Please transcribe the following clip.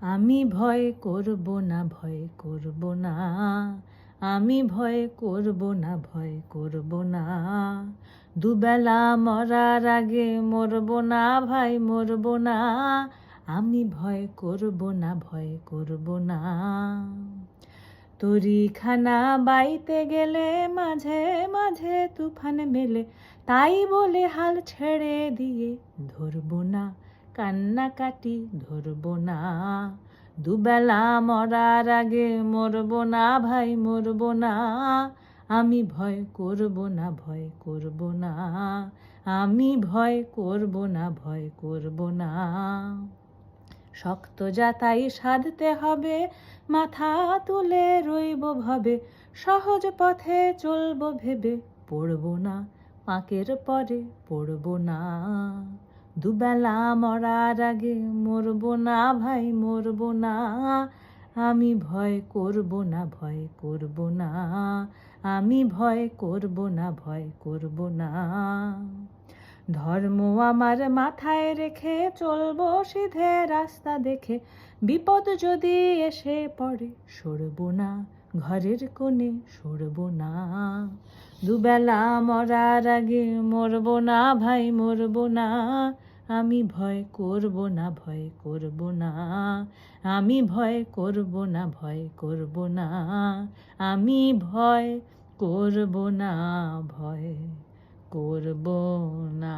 আমি ভয় করব না, ভয় করব না। আমি ভয় করব না, ভয় করব না। দুবেলা মরার আগে মরব না, ভাই মরব না। আমি ভয় করব না, ভয় করব না। তরিখানা বাইতে গেলে মাঝে মাঝে তুফান মেলে, তাই বলে হাল ছেড়ে দিয়ে ধরব না। কান্নাকাটি ধরব না। দুবেলা মরার আগে মরব না, ভাই, মরব না। আমি ভয় করব না, ভয় করব না। আমি ভয় করব না, ভয় করব না। শক্ত যাতাই সাধতে হবে, মাথা তুলে রইব ভাবে। সহজ পথে চলবো ভেবে, পড়ব না, পাঁকের পরে পড়ব না। দুবেলা মরার আগে মরব না ভাই, মরব না। আমি ভয় করব না, ভয় করব না। আমি ভয় করব না, ভয় করব না। ধর্ম আমার মাথায় রেখে চলবো সিধে রাস্তা দেখে। বিপদ যদি এসে পড়ে, সরব না। ঘরের কোণে সরব না। দুবেলা মরার আগে মরব না, ভাই মরব না। আমি ভয় করব না, ভয় করব না। আমি ভয় করব না, ভয় করব না। আমি ভয় করব না, ভয় করব না।